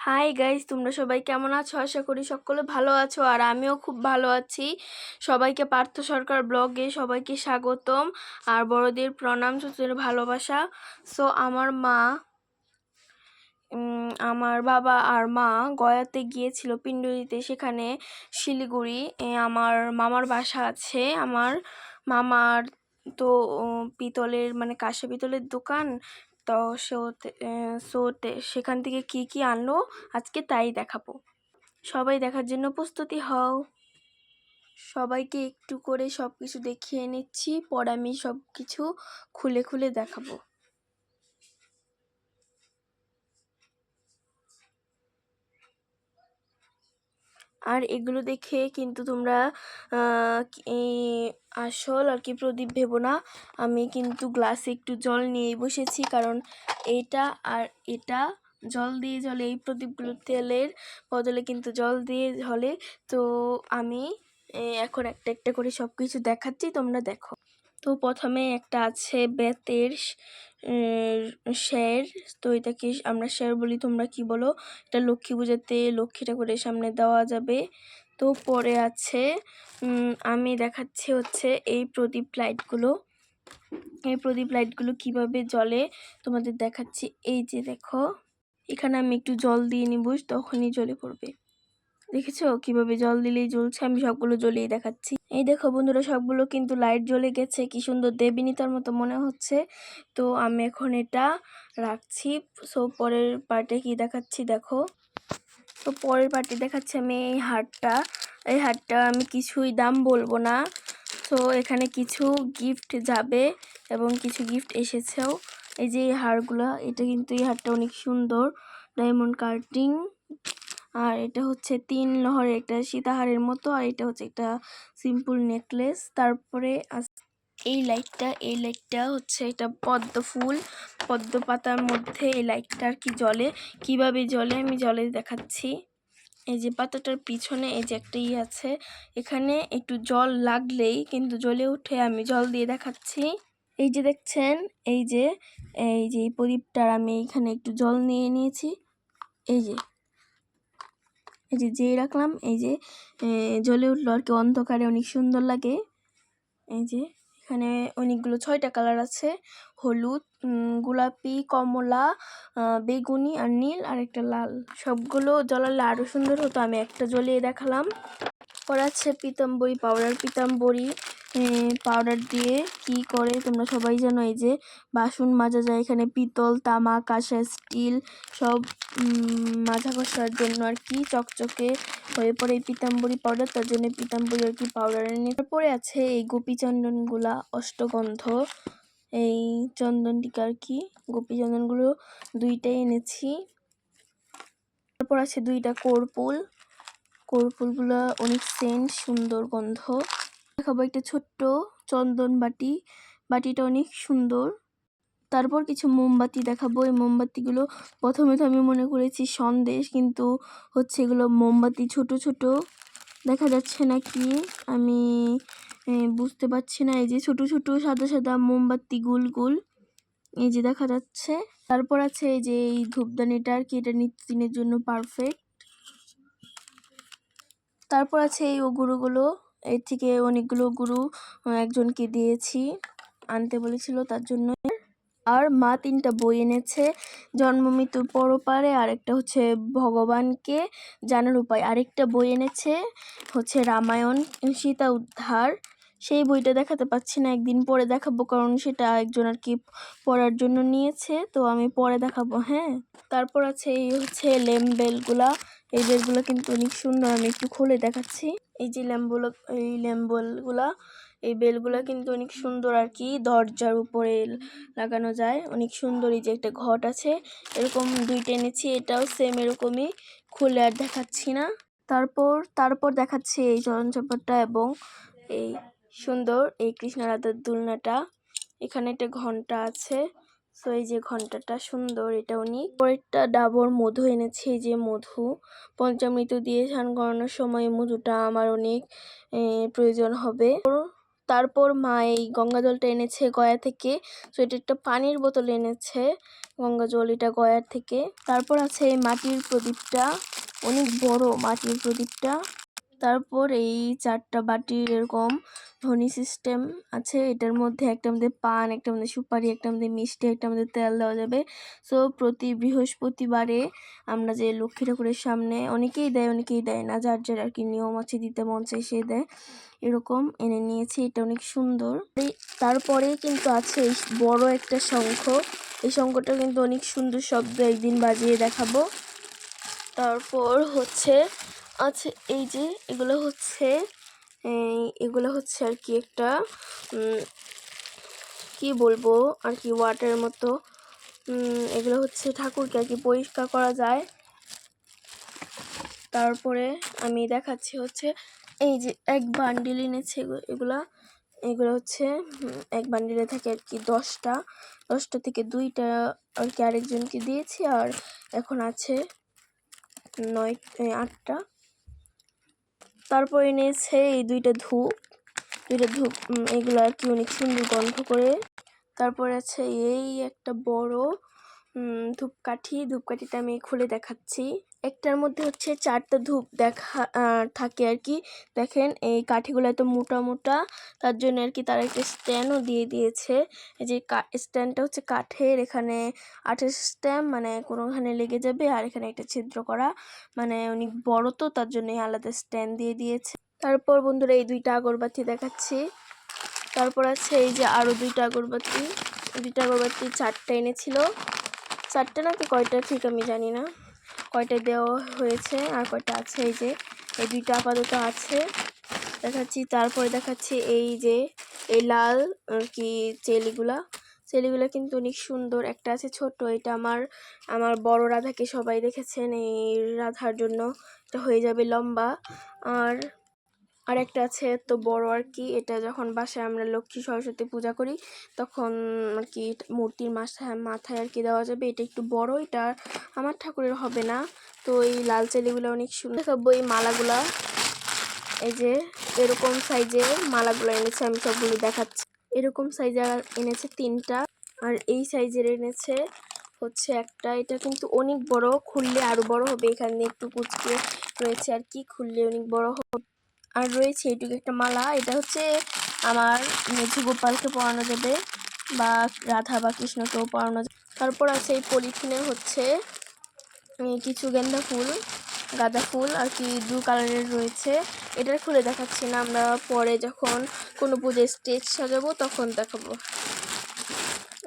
Hi guys তোমরা সবাই কেমন আছো? আশা করি সকলে ভালো আছো আর আমিও খুব ভালো আছি। সবাইকে পার্থ সরকার ব্লগে সবাইকে স্বাগতম আর বড়দের প্রণাম ছোটদের ভালোবাসা। সো আমার মা আমার বাবা আর মা গয়াতে গিয়েছিল পিণ্ড দিতে সেখানে শিলিগুড়ি। আমার মামার বাসা আছে। আমার মামার তো পিতলের মানে কাঁসা পিতলের দোকান। তো সো সেখান থেকে কি কি আনলো? আজকে তাই দেখাবো। সবাই দেখার জন্য প্রস্তুতি হও। সবাইকে একটু করে সব কিছু দেখিয়ে নিচ্ছি, পর আমি সব কিছু খুলে খুলে দেখাবো। আর এগুলো দেখে কিন্তু তোমরা আসল আর কি প্রদীপ ভেবো না। আমি কিন্তু গ্লাসে একটু জল নিয়ে বসেছি কারণ এটা আর এটা জল দিয়ে জলে, এই প্রদীপগুলো তেলের বদলে কিন্তু জল দিয়ে ঝলে তো আমি এখন একটা একটা করে সব কিছু দেখাচ্ছি, তোমরা দেখো। তো প্রথমে একটা আছে বেতের শের। তো এটাকে আমরা শের বলি, তোমরা কি বলো? এটা লক্ষ্মী পূজাতে লক্ষ্মী ঠাকুরের সামনে দেওয়া যাবে। তো পরে আছে আমি দেখাচ্ছি হচ্ছে এই প্রদীপ লাইটগুলো। এই প্রদীপ লাইটগুলো কীভাবে জ্বলে তোমাদের দেখাচ্ছি। এই যে দেখো, এখানে আমি একটু জল দিয়ে নিব, তখনই জ্বলে পড়বে। দেখেছ? কীভাবে জল দিলেই জ্বলছে, আমি সবগুলো জ্বলিয়ে দেখাচ্ছি। এই দেখো বন্ধুরা, সবগুলো কিন্তু লাইট জ্বলে গেছে। কি সুন্দর দেবিনীতার মতো মনে হচ্ছে। তো আমি এখন এটা রাখছি। সো পরের পার্টে কি দেখাচ্ছি দেখো। তো পরের পার্টে দেখাচ্ছি আমি এই হারটা। এই হারটা আমি কিছুই দাম বলব না। তো এখানে কিছু গিফট যাবে এবং কিছু গিফট এসেছেও। এই যে এই হারগুলো, এটা কিন্তু এই হারটা অনেক সুন্দর। ডায়মন্ড কার্টিং আর এটা হচ্ছে তিন লহরের একটা সীতাহারের মতো, আর এটা হচ্ছে একটা সিম্পল নেকলেস তারপরে এই লাইটটা এই লাইটটা হচ্ছে এটা পদ্ম ফুল। পদ্ম পাতার মধ্যে এই লাইটটা আর কি জলে কীভাবে জলে আমি জলে দেখাচ্ছি। এই যে পাতাটার পিছনে এই যে একটা ই আছে, এখানে একটু জল লাগলেই কিন্তু জ্বলে উঠে আমি জল দিয়ে দেখাচ্ছি। এই যে দেখছেন, এই যে এই যে এই প্রদীপটার আমি এখানে একটু জল নিয়ে নিয়েছি। এই যে এই যে, যেই রাখলাম, এই যে জ্বলে উঠল আর কি অন্ধকারে, অনেক সুন্দর লাগে। এই যে, এখানে অনেকগুলো, ছয়টা কালার আছে। হলুদ গোলাপি, কমলা বেগুনি আর নীল, আর একটা লাল। সবগুলো জ্বলালে আরও সুন্দর হতো, আমি একটা জ্বলিয়ে দেখালাম। ওর আছে পিতাম্বরী পাউডার পিতাম্বরী। পাউডার দিয়ে কি করে তোমরা সবাই জানো? এই যে বাসন মাজা যায় এখানে, পিতল তামা কাঁসা স্টিল সব মাজা ঘষার জন্য আর কি চকচকে হয়ে পড়ে এই পিতাম্বরী পাউডার তার জন্য পিতাম্বরী আর কি পাউডার এনে তারপরে আছে এই গোপী চন্দনগুলা অষ্টগন্ধ। এই চন্দন টিকা আর কি গোপী চন্দনগুলো দুইটাই এনেছি। তারপর আছে দুইটা কর্পুল কর্পুলগুলো অনেক সেন্ট, সুন্দর গন্ধ। দেখাবো একটা ছোট্ট চন্দন বাটি। বাটিটা অনেক সুন্দর। তারপর কিছু মোমবাতি দেখাবো। এই মোমবাতিগুলো প্রথমে তো আমি মনে করেছি সন্দেশ, কিন্তু হচ্ছে এগুলো মোমবাতি ছোট ছোট। দেখা যাচ্ছে না কি? আমি বুঝতে পারছি না। এই যে ছোট ছোট, সাদা সাদা মোমবাতি, গুল গুল। এই যে দেখা যাচ্ছে। তারপর আছে এই যে এই ধূপদানিটা আর কি, এটা নিত্যদিনের জন্য পারফেক্ট তারপর আছে এই গুঁড়োগুলো এর থেকে অনেকগুলো গুরু একজনকে দিয়েছি, আনতে বলেছিল তার জন্য। আর মা তিনটা বই এনেছে, জন্ম মৃত্যুর পরপারে, আরেকটা হচ্ছে ভগবানকে জানার উপায়। আরেকটা বই এনেছে, হচ্ছে রামায়ণ, সীতা উদ্ধার। সেই বইটা দেখাতে পাচ্ছি না, একদিন পরে দেখাবো, কারণ সেটা একজন আর কি পড়ার জন্য নিয়েছে, তো আমি পরে দেখাবো হ্যাঁ। তারপর আছে এই হচ্ছে লেমবেলগুলা এই বেলগুলো কিন্তু অনেক সুন্দর, আমি একটু খুলে দেখাচ্ছি। এই যে ল্যাম্বুলো, এই ল্যাম্বলগুলা, এই বেলগুলা কিন্তু অনেক সুন্দর আর কি, দরজার উপরে লাগানো যায়, অনেক সুন্দর। এই যে একটা ঘট আছে, এরকম দুইটা এনেছি, এটাও সেম এরকমই, খুলে আর দেখাচ্ছি না। তারপর তারপর দেখাচ্ছি এই চরণ চাপড়টা এবং এই সুন্দর এই কৃষ্ণ রাধার দুলনাটা। এখানে একটা ঘণ্টা আছে সো এই যে ঘন্টাটা সুন্দর, এটা উনি পরেরটা ডাবর মধু এনেছে, এই যে মধু। পঞ্চামৃত দিয়ে স্নান করানোর সময় মধুটা আমার অনেক প্রয়োজন হবে। তারপর মা এই গঙ্গা জলটা এনেছে গয়া থেকে। তো এটা একটা পানির বোতল এনেছে গঙ্গা জল, এটা গয়ার থেকে। তারপর আছে এই মাটির প্রদীপটা, অনেক বড় মাটির প্রদীপটা। তারপর এই চারটা বাটির এরকম ধনী সিস্টেম আছে। এটার মধ্যে একটা মধ্যে পান, একটা মধ্যে সুপারি, একটা মধ্যে মিষ্টি, একটা মধ্যে তেল দেওয়া যাবে। সো প্রতি বৃহস্পতিবারে আমরা যে লক্ষ্মী ঠাকুরের সামনে অনেকেই দেয় অনেকেই দেয় না। যার যার আর কি নিয়ম আছে, দিতে মন চাই সে দেয়। এরকম এনে নিয়েছি, এটা অনেক সুন্দর। তারপরে কিন্তু আছে বড় একটা শঙ্খ। এই শঙ্খটা কিন্তু অনেক সুন্দর শব্দ একদিন বাজিয়ে দেখাবো। তারপর হচ্ছে আছে, এই যে এগুলো হচ্ছে এগুলো হচ্ছে আর কি একটা কি বলব, আর কি ওয়াটার মতো এগুলো হচ্ছে ঠাকুরকে আর কি পরিষ্কার করা যায়। তারপরে আমি দেখাচ্ছি হচ্ছে, এই যে এক বান্ডিল এনেছে এগু- এগুলা, এগুলো হচ্ছে এক বান্ডিলে থাকে আর কি দশটা দশটা থেকে দুইটা আর কি আরেকজনকে দিয়েছি, আর এখন আছে নয় আটটা। তারপর এনেছে এই দুইটা ধূপ। দুইটা ধূপ এগুলো আর কি অনেক সুন্দর গন্ধ করে। তারপর আছে এই একটা বড় ধূপকাঠি। ধূপকাঠিটা আমি খুলে দেখাচ্ছি। একটার মধ্যে হচ্ছে চারটা ধূপ দেখা থাকে আর কি। দেখেন, এই কাঠিগুলো এত মোটা মোটা, তার জন্য আর কি তারা একটা স্ট্যান্ডও দিয়ে দিয়েছে। যে স্ট্যান্ডটা হচ্ছে কাঠের, এখানে আঠের স্ট্যাম্প মানে কোনোখানে লেগে যাবে, আর এখানে একটা ছিদ্র করা। মানে অনেক বড় তো, তার জন্য আলাদা স্ট্যান্ড দিয়ে দিয়েছে। তারপর বন্ধুরা এই দুইটা আগরবাতি দেখাচ্ছি। তারপর আছে এই যে আরও দুইটা আগরবাতি। দুইটা আগরবাতি চারটা এনেছিল। চারটে নাকি কয়টা ঠিক আমি জানি না। কয়টা দেওয়া হয়েছে আর কয়টা আছে? এই যে, এই দুইটা আপাতত আছে। দেখাচ্ছি, তারপরে দেখাচ্ছি এই যে, এই লাল আর কি চেলিগুলা। চেলিগুলো কিন্তু অনেক সুন্দর। একটা আছে ছোট এটা আমার আমার বড় রাধাকে সবাই দেখেছেন। এই রাধার জন্য এটা হয়ে যাবে লম্বা। আর আর একটা আছে তো বড় আর কি, এটা যখন বাসায় আমরা লক্ষ্মী সরস্বতী পূজা করি, তখন আর কি মূর্তির মাথায় মাথায় আর কি দেওয়া যাবে, এটা একটু বড়, এটা আমার ঠাকুরের হবে না। তো এই লাল চেলিগুলো অনেক সুন্দর দেখাবো এই মালাগুলা। এই যে এরকম সাইজের মালাগুলো এনেছে, আমি সবগুলো দেখাচ্ছি। এরকম সাইজের এনেছে তিনটা, আর এই সাইজের এনেছে হচ্ছে একটা, এটা কিন্তু অনেক বড়, খুললে আরও বড় হবে, এখানে একটু কুচকে রয়েছে আর কি, খুললে অনেক বড় হবে আর রয়েছে এইটুকু একটা মালা। এটা হচ্ছে আমার মেঝে গোপালকে পরানো যাবে বা রাধা বা কৃষ্ণকেও পরানো যাবে। তারপর আছে এই পলিথিনে হচ্ছে কিছু গেন্দা ফুল, গাঁদা ফুল আর কি ব্লু কালারের রয়েছে। এটা খুলে দেখাচ্ছি না, আমরা পরে যখন কোনো পুজোর স্টেজ সাজাবো তখন দেখাবো।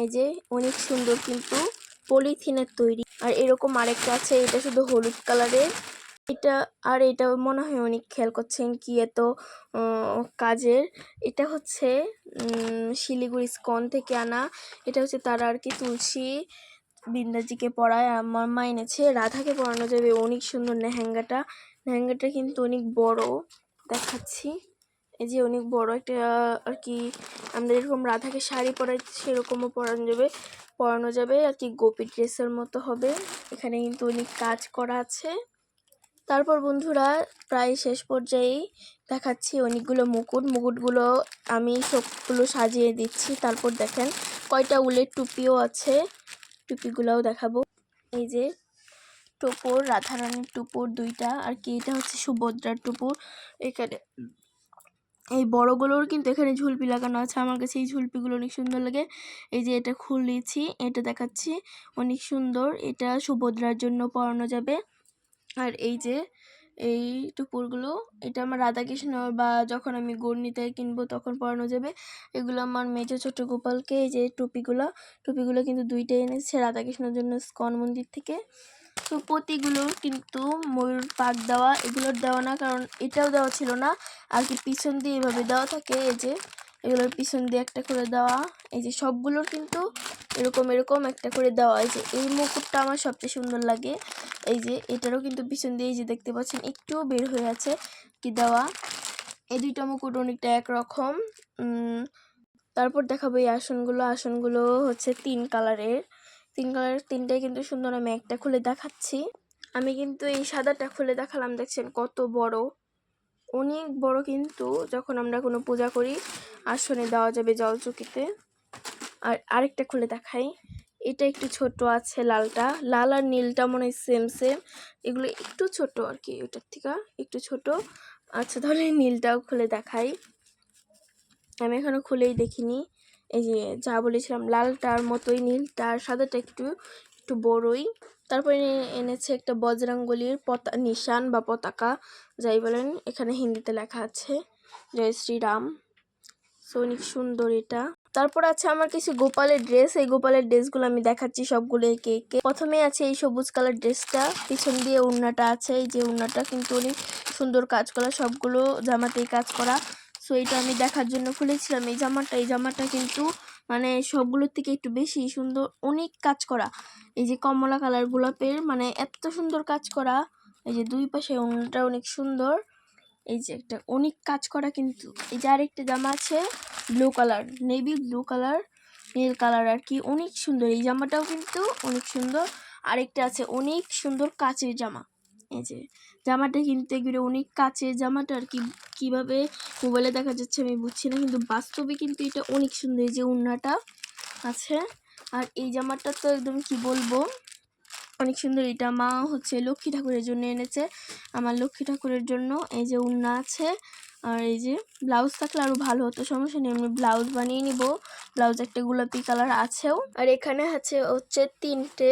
এই যে অনেক সুন্দর কিন্তু পলিথিনের তৈরি। আর এরকম আরেকটা আছে, এটা শুধু হলুদ কালারের। এটা, আর এটা মনে হয় অনেক খেয়াল করছেন কি এত কাজের। এটা হচ্ছে শিলিগুড়ি স্কন থেকে আনা। এটা হচ্ছে তারা আর কি তুলসী। বৃন্দাজিকে পড়ায় আমার মা এনেছে। রাধাকে পড়ানো যাবে অনেক সুন্দর লেহেঙ্গাটা। লেহেঙ্গাটা কিন্তু অনেক বড়। দেখাচ্ছি। এই যে অনেক বড় একটা, আর কি, আমাদের এরকম রাধাকে শাড়ি পরাই সেরকমও পরানো যাবে। পরানো যাবে আর কি, গোপী ড্রেসের মতো হবে। এখানে কিন্তু অনেক কাজ করা আছে। তারপর বন্ধুরা প্রায় শেষ পর্যায়েই দেখাচ্ছি অনেকগুলো মুকুট। মুকুটগুলো আমি সবগুলো সাজিয়ে দিচ্ছি। তারপর দেখেন কয়টা উলের টুপিও আছে। টুপিগুলোও দেখাবো। এই যে টুপুর, রাধারানীর টুপুর দুইটা, আর কি এটা হচ্ছে সুভদ্রার টুপুর। এখানে এই বড়গুলোর কিন্তু এখানে ঝুলপি লাগানো আছে। আমার কাছে এই ঝুলপিগুলো অনেক সুন্দর লাগে। এই যে এটা খুলেছি এটা দেখাচ্ছি। অনেক সুন্দর। এটা সুভদ্রার জন্য পরানো যাবে। আর এই যে, এই টুপুরগুলো, এটা আমার রাধাকৃষ্ণ বা যখন আমি গর্ণিতে কিনবো তখন পরানো যাবে। এগুলো আমার মেজো ছোট গোপালকে, এই যে টুপিগুলো টুপিগুলো কিন্তু দুইটাই এনেছে রাধাকৃষ্ণের জন্য স্কন মন্দির থেকে। তো প্রতিগুলো কিন্তু ময়ূর পাক দেওয়া, এগুলোর দেওয়া না, কারণ এটাও দেওয়া ছিল না। আর কি পিছন দিয়ে এভাবে দেওয়া থাকে, এই যে, এগুলোর পিছন দিয়ে একটা করে দেওয়া, এই যে সবগুলোর কিন্তু এরকম এরকম একটা করে দেওয়া এই যে এই মুকুটটা আমার সবচেয়ে সুন্দর লাগে। এই যে, এটারও কিন্তু পিছন দিয়ে এই যে দেখতে পাচ্ছেন, একটুও বের হয়ে আছে কি দেওয়া। এই দুইটা মুকুট অনেকটা একরকম। তারপর দেখাবো এই আসনগুলো। আসনগুলো হচ্ছে তিন কালারের। তিন কালারের তিনটাই কিন্তু সুন্দর, আমি একটা খুলে দেখাচ্ছি। আমি কিন্তু এই সাদাটা খুলে দেখালাম, দেখছেন কত বড়। অনেক বড় কিন্তু, যখন আমরা কোনো পূজা করি, আসনে দেওয়া যাবে জলচকিতে। আর আরেকটা খুলে দেখাই। এটা একটু ছোট আছে লালটা। লাল আর নীলটা মনে হয় সেম সেম এগুলো একটু ছোট আর কি ওটার থেকে একটু ছোট। আচ্ছা তাহলে নীলটাও খুলে দেখাই। আমি এখনও খুলেই দেখিনি। এই যে যা বলেছিলাম, লালটার মতোই, নীলটার সাদাটা একটু একটু বড়ই। তারপরে এনেছে একটা বজরাঙ্গলির পতা, নিশান বা পতাকা, যাই বলেন, এখানে হিন্দিতে লেখা আছে। জয় শ্রীরাম। সো অনেক সুন্দর এটা। তারপর আছে আমার কিছু গোপালের ড্রেস এই গোপালের ড্রেসগুলো আমি দেখাচ্ছি সবগুলো একে একে। প্রথমে আছে এই সবুজ কালার ড্রেসটা পিছন দিয়ে উন্নাটা আছে। এই যে উন্নাটা কিন্তু অনেক সুন্দর কাজ করা। সবগুলো জামাতেই কাজ করা। সো এটা আমি দেখার জন্য খুলেছিলাম। এই জামাটা এই জামাটা কিন্তু মানে সবগুলোর থেকে একটু বেশি সুন্দর, অনেক কাজ করা। এই যে কমলা কালার গোলাপের মানে এত সুন্দর কাজ করা। এই যে দুই পাশে উন্নাটা অনেক সুন্দর। এই যে একটা অনেক কাজ করা কিন্তু, এই যে আরেকটা জামা আছে blue colour navy blue colour নীল কালার আর কি, অনেক সুন্দর। এই জামাটাও কিন্তু অনেক সুন্দর। আরেকটা আছে, অনেক সুন্দর কাচের জামা। এই যে জামাটা কিনতে এগুলো অনেক কাচের জামাটা আর কি, কীভাবে মোবাইলে দেখা যাচ্ছে আমি বুঝছি না, কিন্তু বাস্তবে কিন্তু এটা অনেক সুন্দর। এই যে উন্নাটা আছে, আর এই জামাটা তো একদম কি বলব অনেক সুন্দর। এটা মা হচ্ছে লক্ষ্মী ঠাকুরের জন্য এনেছে। আমার লক্ষ্মী ঠাকুরের জন্য এই যে উন্না আছে আর এই যে ব্লাউজ থাকলে আরও ভালো হতো, সমস্যা নেই। আমি ব্লাউজ বানিয়ে নিব। ব্লাউজ একটা গোলাপি কালার আছেও। আর এখানে আছে হচ্ছে তিনটে,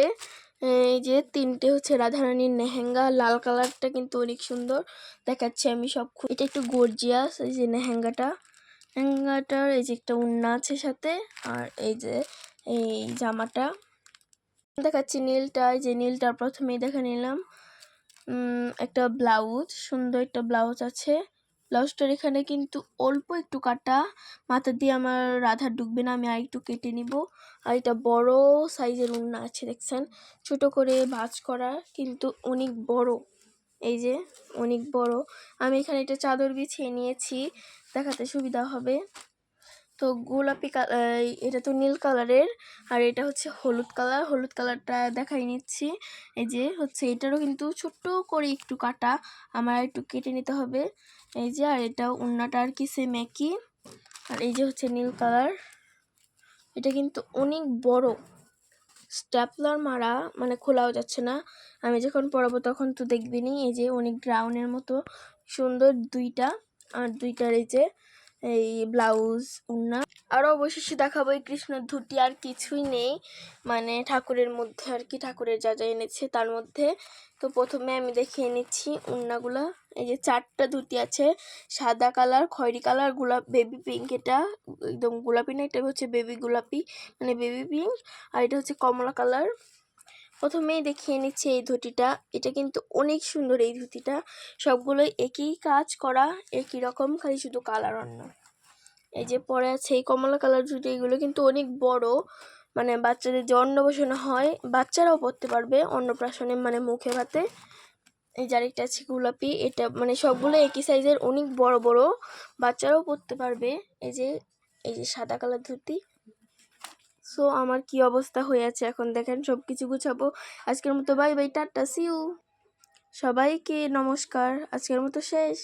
এই যে তিনটে হচ্ছে রাধারানীর নেহেঙ্গা লাল কালারটা কিন্তু অনেক সুন্দর। দেখাচ্ছে আমি সব এটা একটু গর্জিয়াস এই যে নেহেঙ্গাটা লেহেঙ্গাটার এই যে একটা উন্না আছে সাথে। আর এই যে, এই জামাটা। দেখাচ্ছি নীলটা এই যে নীলটা প্রথমেই দেখে নিলাম। একটা ব্লাউজ, সুন্দর একটা ব্লাউজ আছে। ব্লাউজটার এখানে কিন্তু অল্প একটু কাটা। মাথা দিয়ে আমার রাধা ঢুকবে না, আমি আর একটু কেটে নিব। আর এটা বড় সাইজের উন্না আছে, দেখছেন? ছোট করে ভাঁজ করা, কিন্তু অনেক বড়। এই যে, অনেক বড়। আমি এখানে একটা চাদর বিছিয়ে নিয়েছি, দেখাতে সুবিধা হবে। তো গোলাপি কালার এটা তো নীল কালারের, আর এটা হচ্ছে হলুদ কালার। হলুদ কালারটা দেখাই নিচ্ছি। এই যে হচ্ছে, এটারও কিন্তু ছোট্ট করে একটু কাটা আমার একটু কেটে নিতে হবে। এই যে, আর এটা উন্নাটা আর কি সেম একই। আর এই যে হচ্ছে নীল কালার। এটা কিন্তু অনেক বড়। স্ট্যাপলার মারা মানে খোলাও যাচ্ছে না। আমি যখন পরাবো তখন তো দেখবিনি এই যে অনেক গ্রাউনের মতো। সুন্দর দুইটা, আর দুইটার এই যে এই ব্লাউজ, উন্না। আরও অবশেষে দেখাবো এই কৃষ্ণর ধুতি, আর কিছুই নেই। মানে ঠাকুরের মধ্যে আর কি ঠাকুরের যা যা এনেছে তার মধ্যে। তো প্রথমে আমি দেখিয়ে নিচ্ছি উন্নাগুলা। এই যে চারটা ধুতি আছে, সাদা কালার, খয়েরি কালার, গোলাপ, বেবি পিঙ্ক এটা। একদম গোলাপি না, এটা হচ্ছে বেবি গোলাপি মানে বেবি পিঙ্ক। আর এটা হচ্ছে কমলা কালার। প্রথমেই দেখিয়ে নিচ্ছি এই ধুতিটা। এটা কিন্তু অনেক সুন্দর এই ধুতিটা। সবগুলোই একই কাজ করা একই রকম খালি শুধু কালার অন্য। এই যে পরে আছে এই কমলা কালার ধুতি এগুলো কিন্তু অনেক বড়। মানে বাচ্চাদের যে অন্নপ্রাশন হয় বাচ্চারাও পরতে পারবে অন্নপ্রাশনে মানে মুখে ভাতে। এই আরেকটা আছে গোলাপি এটা মানে সবগুলো একই সাইজের অনেক বড় বড়। বাচ্চারাও পরতে পারবে। এই যে এই যে সাদা কালার ধুতি। সো আমার কি অবস্থা হয়ে আছে? এখন দেখেন সব কিছু গুছাবো। আজকের মতো বাই বাই টাটা সিউ সবাইকে নমস্কার। আজকের মতো শেষ।